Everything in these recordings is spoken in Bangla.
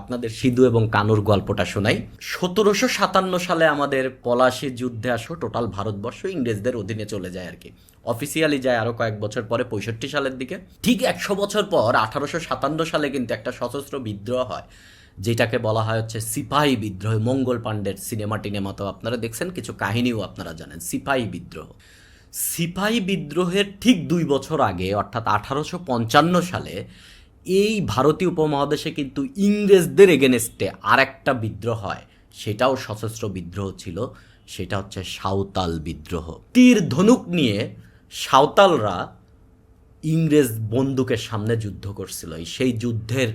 আপনাদের সিধু এবং কানুর গল্পটা শোনাই। সতেরোশো সাতান্ন সালে আমাদের পলাশি যুদ্ধে আসো, টোটাল ভারতবর্ষ ইংরেজদের অধীনে চলে যায় আর কি। অফিসিয়ালি যায় আরও কয়েক বছর পরে, পঁয়ষট্টি সালের দিকে। ঠিক একশো বছর পর, আঠারোশো সাতান্ন সালে কিন্তু একটা সশস্ত্র বিদ্রোহ হয়, যেটাকে বলা হয় হচ্ছে সিপাহী বিদ্রোহ, মঙ্গল পাণ্ডের সিনেমা টিনেমা। তো আপনারা দেখছেন, কিছু কাহিনীও আপনারা জানেন, সিপাহী বিদ্রোহ। সিপাহী বিদ্রোহের ঠিক দুই বছর আগে, অর্থাৎ আঠারোশো পঞ্চান্ন সালে এই ভারতীয় উপমহাদেশে কিন্তু ইংরেজদের এগেনস্টে আর একটা বিদ্রোহ হয়। সেটাও সশস্ত্র বিদ্রোহ ছিল, সেটা হচ্ছে সাঁওতাল বিদ্রোহ। তীর ধনুক নিয়ে সাঁওতালরা ইংরেজ বন্দুকের সামনে যুদ্ধ করছিল। সেই যুদ্ধের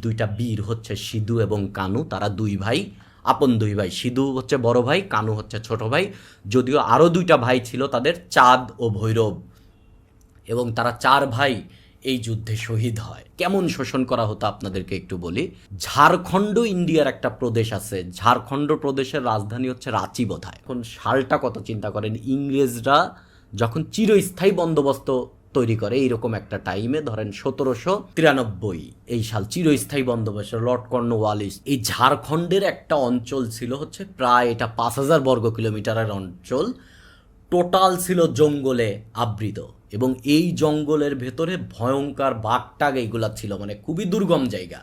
দুইটা বীর হচ্ছে সিধু এবং কানু, তারা দুই ভাই, আপন দুই ভাই। সিধু হচ্ছে বড় ভাই, কানু হচ্ছে ছোট ভাই। যদিও আরও দুইটা ভাই ছিল তাদের, চাঁদ ও ভৈরব। এবং তারা চার ভাই এই যুদ্ধে শহীদ হয়। কেমন শোষণ করা হতো আপনাদেরকে একটু বলি? ঝাড়খণ্ড, ইন্ডিয়ার একটা প্রদেশ আছে। ঝাড়খণ্ড প্রদেশের রাজধানী হচ্ছে রাঁচি বোধহয়। এখন সালটা কত চিন্তা করেন? ইংরেজরা যখন চিরস্থায়ী বন্দোবস্ত তৈরি করে, এইরকম একটা টাইমে ধরেন সতেরোশো তিরানব্বই, এই সাল চিরস্থায়ী বন্দোবস্ত, লর্ড কর্নওয়ালিস, এই ঝাড়খণ্ডের একটা অঞ্চল ছিল হচ্ছে প্রায় এটা পাঁচ হাজার বর্গ কিলোমিটারের অঞ্চল। টোটাল ছিল জঙ্গলে আবৃত এবং এই জঙ্গলের ভেতরে ভয়ঙ্কর বাঘটাগ এইগুলা ছিল মানে খুবই দুর্গম জায়গা।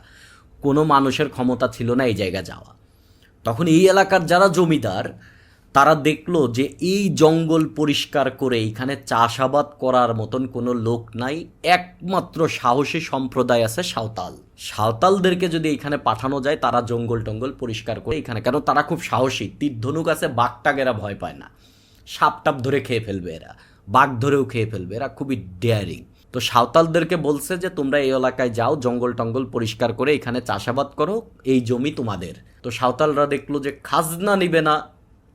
কোনো মানুষের ক্ষমতা ছিল না এই জায়গা যাওয়া। তখন এই এলাকার যারা জমিদার, তারা দেখল যে এই জঙ্গল পরিষ্কার করে এখানে চাষাবাদ করার মতন কোনো লোক নাই, একমাত্র সাহসী সম্প্রদায় আছে সাঁওতাল। সাঁওতালদেরকে যদি এখানে পাঠানো যায়, তারা জঙ্গল টঙ্গল পরিষ্কার করে এখানে কারণ তারা খুব সাহসী। তীর ধনুক আছে, বাঘটাগেরা ভয় পায় না। সাপ টাপ ধরে খেয়ে ফেলবে এরা, বাঘ ধরেও খেয়ে ফেলবে, এরা খুবই ডেয়ারিং তো সাঁওতালদেরকে বলছে যে, তোমরা এই এলাকায় যাও, জঙ্গল টঙ্গল পরিষ্কার করে এখানে চাষাবাদ করো, এই জমি তোমাদের। তো সাঁওতালরা দেখল যে, খাজনা নিবে না।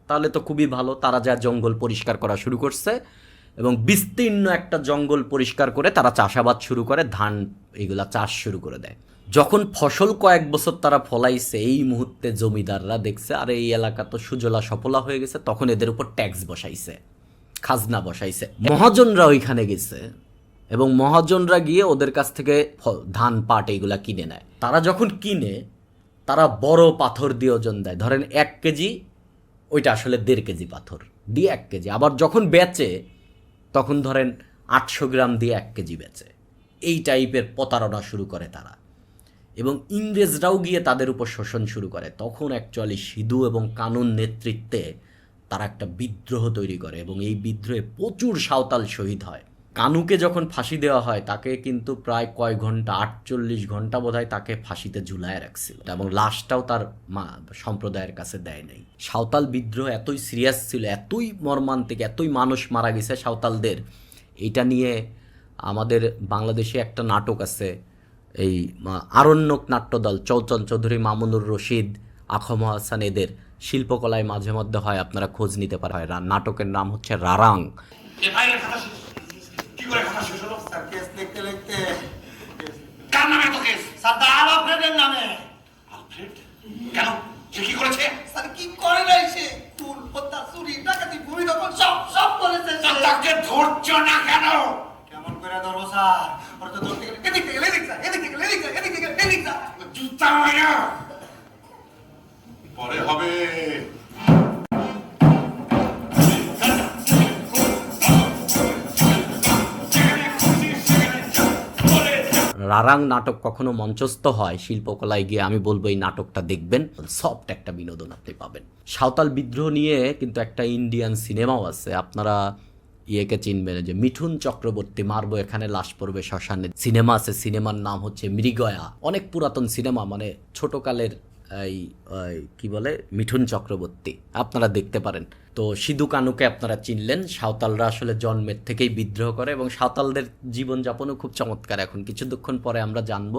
তাহলে তো খুবই ভালো, তারা যা জঙ্গল পরিষ্কার করা শুরু করছে এবং বিস্তীর্ণ একটা জঙ্গল পরিষ্কার করে তারা চাষাবাদ শুরু করে, ধান এগুলা চাষ শুরু করে দেয়। যখন ফসল কয়েক বছর তারা ফলাইছে, এই মুহূর্তে জমিদাররা দেখছে, আর এই এলাকা তো সুজলা সফলা হয়ে গেছে, তখন এদের উপর ট্যাক্স বসাইছে, খাজনা বসাইছে। মহাজনরা ওইখানে গেছে এবং মহাজনরা গিয়ে ওদের কাছ থেকে ধান, পাট এইগুলা কিনে নেয়। তারা যখন কিনে, তারা বড় পাথর দিয়ে ওজন দেয়। ধরেন এক কেজি, ওইটা আসলে দেড় কেজি পাথর দিয়ে এক কেজি। আবার যখন বেচে, তখন ধরেন আটশো গ্রাম দিয়ে এক কেজি বেচে। এই টাইপের প্রতারণা শুরু করে তারা। এবং ইংরেজরাও গিয়ে তাদের উপর শোষণ শুরু করে। তখন অ্যাকচুয়ালি সিধু এবং কানুন নেতৃত্বে তারা একটা বিদ্রোহ তৈরি করে এবং এই বিদ্রোহে প্রচুর সাঁওতাল শহীদ হয়। কানুকে যখন ফাঁসি দেওয়া হয়, তাকে কিন্তু প্রায় কয় ঘণ্টা, আটচল্লিশ ঘণ্টা বোধহয় তাকে ফাঁসিতে ঝুলায় রাখছিল এবং লাশটাও তার মা সম্প্রদায়ের কাছে দেয় নাই। সাঁওতাল বিদ্রোহ এতই সিরিয়াস ছিল, এতই মর্মান্তিক, এতই মানুষ মারা গেছে সাঁওতালদের, এটা নিয়ে আমাদের বাংলাদেশে একটা নাটক আছে এই আরণ্যক নাট্যদল চৌচন চৌধুরী মামুনুর রশিদ আখম হাসান এদের শিল্পকলায় মাঝে মধ্যে হয় আপনারা খোঁজ নিতে পারেন। হয় রা- নাটকের নাম হচ্ছে রারাং। ধরছ না কেন? কেমন করে ধরবো স্যার? ওরা তো ধরতে গেলে জুতা মারা পরে হবে। রারাং নাটক কখনো মঞ্চস্থ হয় শিল্পকলায় গিয়ে আমি বলব এই নাটকটা দেখবেন সফট একটা বিনোদন আপনি পাবেন। সাঁওতাল বিদ্রোহ নিয়ে কিন্তু একটা ইন্ডিয়ান সিনেমাও আছে আপনারা ইয়েকে চিনবে না যে মিঠুন চক্রবর্তী মারবো, এখানে লাশ পড়বে শ্মশানে। সিনেমা আছে, সিনেমার নাম হচ্ছে মৃগয়া। অনেক পুরাতন সিনেমা মানে ছোটকালের এই কি বলে, মিঠুন চক্রবর্তী। আপনারা দেখতে পারেন। তো সিধু কানুকে আপনারা চিনলেন, সাঁওতালরা আসলে জন্মের থেকেই বিদ্রোহ করে, এবং সাঁওতালদের জীবনযাপনও খুব চমৎকার। এখন কিছুক্ষণ পরে আমরা জানব